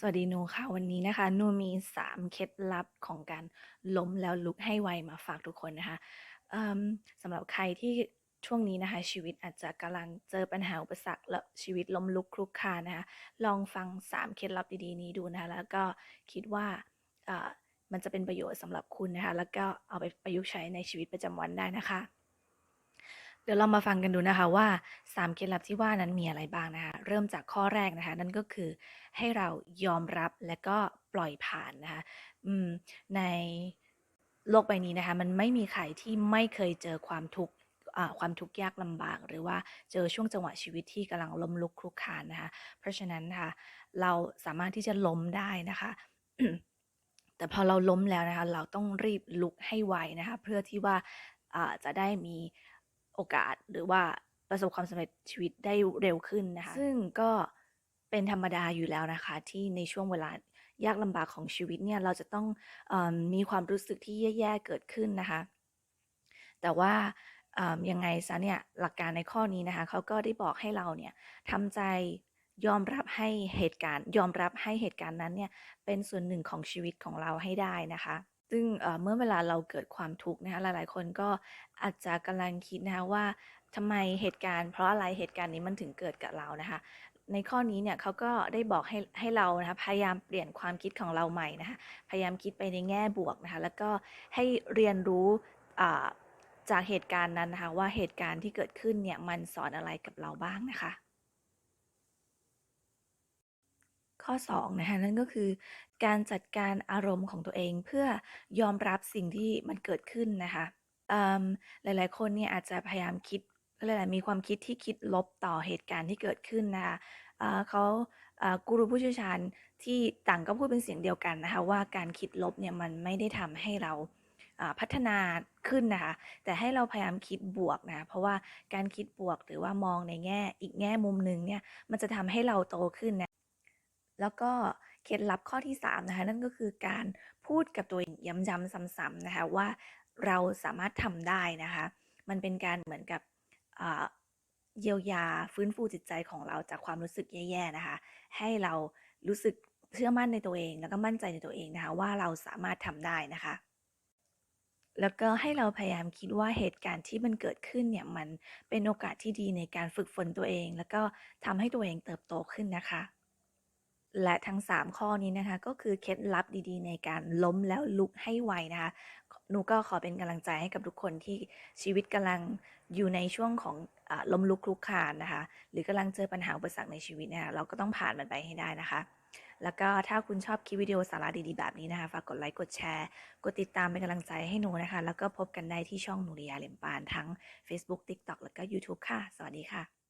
สวัสดีหนูค่ะ วันนี้นะคะหนูมี 3 เคล็ดลับของการล้มแล้วลุกให้ไวมาฝากทุกคนนะคะสำหรับใครที่ช่วงนี้นะคะ ชีวิตอาจจะกำลังเจอปัญหาอุปสรรคและชีวิตล้มลุกคลุกคลานนะคะ ลองฟัง 3 เคล็ดลับดีๆ นี้ดูนะคะ แล้วก็คิดว่ามันจะเป็นประโยชน์สำหรับคุณนะคะ แล้วก็เอาไปประยุกต์ใช้ในชีวิตประจำวันได้นะคะ ดี๋ยวเรามาฟังกันดูนะคะว่า 3 เคล็ดลับที่ว่านั้นมีอะไรบ้างนะคะ เริ่มจากข้อแรกนะคะ นั่นก็คือให้เรายอมรับและก็ปล่อยผ่านนะคะในโลกใบนี้นะคะ มันไม่มีใครที่ไม่เคยเจอความทุกข์ความทุกข์ยากลำบาก หรือว่าเจอช่วงจังหวะชีวิตที่กำลังล้มลุกคลุกคลานนะคะ เพราะฉะนั้นค่ะเราสามารถที่จะล้มได้นะคะแต่พอเราล้มแล้วนะคะ เราต้องรีบลุกให้ไวนะคะ เพื่อที่ว่าจะได้มี โอกาสหรือว่าประสบความสำเร็จชีวิตได้เร็วขึ้นนะคะ ซึ่งก็เป็นธรรมดาอยู่แล้วนะคะ ที่ในช่วงเวลายากลำบากของชีวิตเนี่ยเราจะต้องอมีความรู้สึกที่แย่ๆเกิดขึ้นนะคะ แต่ว่ายังไงซะเนี่ยหลักการในข้อนี้นะคะเขาก็ได้บอกให้เราเนี่ยทำใจยอมรับให้เหตุการณ์ ยอมรับให้เหตุการณ์นั้นเนี่ยเป็นส่วนหนึ่งของชีวิตของเราให้ได้นะคะ ซึ่งเอ่อเมื่อเวลาเราเกิดความทุกข์นะคะหลายๆ คนก็อาจจะกำลังคิดนะคะว่าทำไมเหตุการณ์ เพราะอะไรเหตุการณ์นี้มันถึงเกิดกับเรานะคะ ในข้อนี้เนี่ยเขาก็ได้บอกให้ให้เรานะคะพยายามเปลี่ยนความคิดของเราใหม่นะคะพยายามคิดไปในแง่บวกนะคะแล้วก็ให้เรียนรู้อ่าจากเหตุการณ์นั้นนะคะว่าเหตุการณ์ที่เกิดขึ้นเนี่ยมันสอนอะไรกับเราบ้างนะคะ ข้อ2นะคะนั่นก็คือการจัดการอารมณ์ของตัวเองเพื่อยอมรับสิ่งที่มันเกิดขึ้นนะคะหลายๆ คนเนี่ยอาจจะพยายามคิดเขาเรียกอะไรมีความคิดที่คิดลบต่อเหตุการณ์ที่เกิดขึ้นนะคะเขากูรูผู้เชี่ยวชาญที่ต่างก็พูดเป็นเสียงเดียวกันนะคะว่าการคิดลบเนี่ยมันไม่ได้ทำให้เราพัฒนาขึ้นนะคะแต่ให้เราพยายามคิดบวกนะคะเพราะว่าการคิดบวกหรือว่ามองในแง่อีกแง่มุมหนึ่งเนี่ยมันจะทำให้เราโตขึ้นนะ แล้วก็เคล็ดลับข้อที่3นะคะนั่นก็คือการพูดกับตัวเองย้ำๆซ้ำๆนะคะว่าเราสามารถทำได้นะคะ มันเป็นการเหมือนกับเยียวยาฟื้นฟูจิตใจของเราจากความรู้สึกแย่ๆนะคะ ให้เรารู้สึกเชื่อมั่นในตัวเอง แล้วก็มั่นใจในตัวเองนะคะ ว่าเราสามารถทำได้นะคะ แล้วก็ให้เราพยายามคิดว่าเหตุการณ์ที่มันเกิดขึ้นเนี่ยมันเป็นโอกาสที่ดีในการฝึกฝนตัวเอง แล้วก็ทำให้ตัวเองเติบโตขึ้นนะคะ และทั้ง 3 ข้อนี้นะคะ ก็คือเคล็ดลับดีๆ ในการล้มแล้วลุกให้ไวนะคะหนูก็ขอเป็นกำลังใจให้กับทุกคนที่ชีวิตกำลังอยู่ในช่วงของอล้มลุกคลุกคลานนะคะ หรือกำลังเจอปัญหาอุปสรรคในชีวิตนะคะเราก็ต้องผ่านมันไปให้ได้นะคะ แล้วก็ถ้าคุณชอบคลิปวิดีโอสาระดีๆ แบบนี้นะคะฝากกดไลค์กดแชร์ กดติดตามเป็นกำลังใจให้หนูนะคะ แล้วก็พบกันได้ที่ช่องหนูริยาเลยมปานทั้ง Facebook TikTok แล้วก็ YouTube ค่ะ สวัสดีค่ะ